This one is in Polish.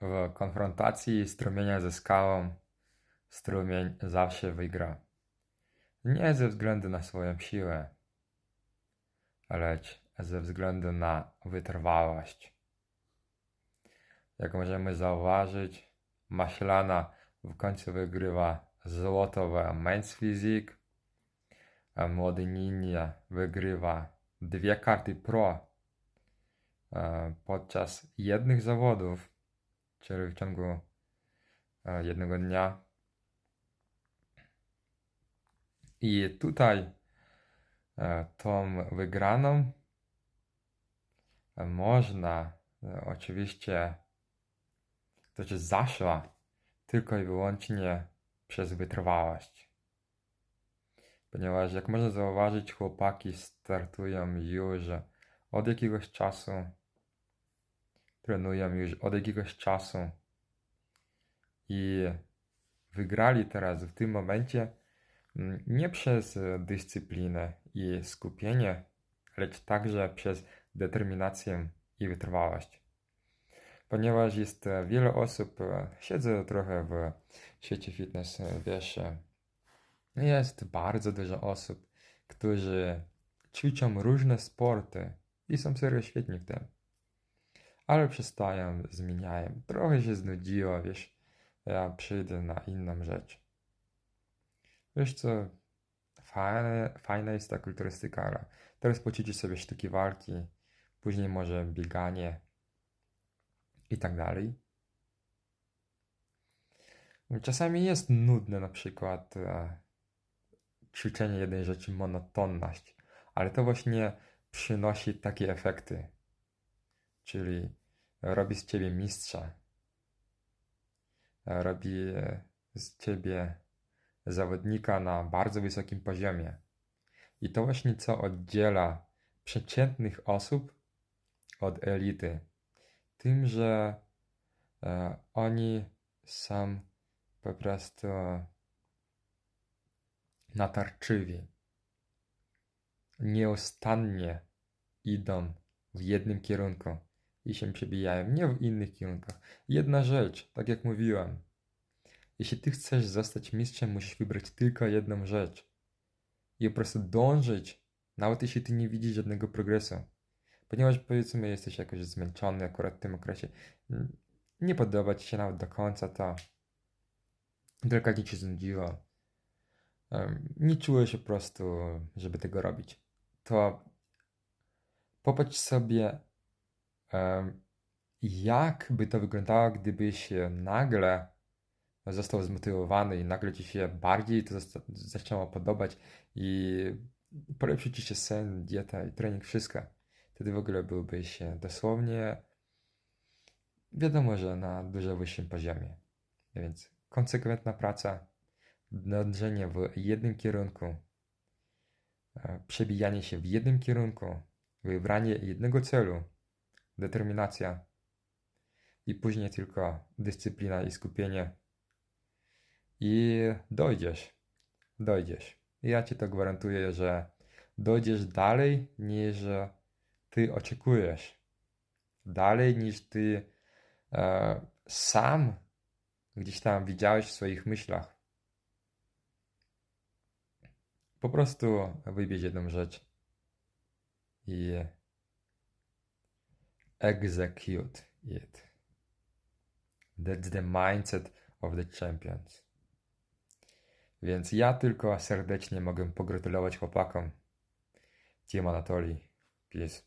W konfrontacji strumienia ze skałą strumień zawsze wygra. Nie ze względu na swoją siłę, lecz ze względu na wytrwałość. Jak możemy zauważyć, Maślana w końcu wygrywa złoto w Men's Physique, a młody Ninja wygrywa dwie karty Pro e, podczas jednych zawodów, w ciągu e, jednego dnia. I tutaj e, tą wygraną e, można oczywiście, to znaczy zaszła tylko i wyłącznie przez wytrwałość. Ponieważ jak można zauważyć, chłopaki startują już od jakiegoś czasu, trenują już od jakiegoś czasu i wygrali teraz w tym momencie mm, nie przez dyscyplinę i skupienie, lecz także przez determinację i wytrwałość. Ponieważ jest wiele osób, e, siedzę trochę w świecie fitness, e, wiesz, e, jest bardzo dużo osób, którzy ćwiczą różne sporty i są serio świetni w tym. Ale przestają, zmieniają. Trochę się znudziło, wiesz, ja przyjdę na inną rzecz. Wiesz co, fajne, fajna jest ta kulturystyka, teraz poćwiczysz sobie sztuki walki, później może bieganie i tak dalej. Czasami jest nudne na przykład e, ćwiczenie jednej rzeczy, monotonność, ale to właśnie przynosi takie efekty, czyli robi z ciebie mistrza, robi e, z ciebie zawodnika na bardzo wysokim poziomie. I to właśnie co oddziela przeciętnych osób od elity. Tym, że e, oni są po prostu natarczywi. Nieustannie idą w jednym kierunku i się przebijają, nie w innych kierunkach. Jedna rzecz, tak jak mówiłem, jeśli ty chcesz zostać mistrzem, musisz wybrać tylko jedną rzecz. I po prostu dążyć, nawet jeśli ty nie widzisz żadnego progresu. Ponieważ powiedzmy, jesteś jakoś zmęczony akurat w tym okresie, nie podoba ci się nawet do końca to, delikatnie cię znudziło, em, nie czułeś po prostu, żeby tego robić, to popatrz sobie, jak by to wyglądało, gdybyś nagle został zmotywowany i nagle ci się bardziej to zaczęło podobać i polepszy ci się sen, dieta i trening, wszystko. Wtedy w ogóle byłbyś dosłownie, wiadomo, że na dużo wyższym poziomie. Więc konsekwentna praca, dążenie w jednym kierunku, e, przebijanie się w jednym kierunku, wybranie jednego celu, determinacja i później tylko dyscyplina i skupienie. I dojdziesz, dojdziesz. Ja ci to gwarantuję, że dojdziesz dalej niż ty oczekujesz. Dalej niż ty e, sam gdzieś tam widziałeś w swoich myślach. Po prostu wybierz jedną rzecz i execute it. That's the mindset of the champions. Więc ja tylko serdecznie mogę pogratulować chłopakom Team Anatolii. Peace.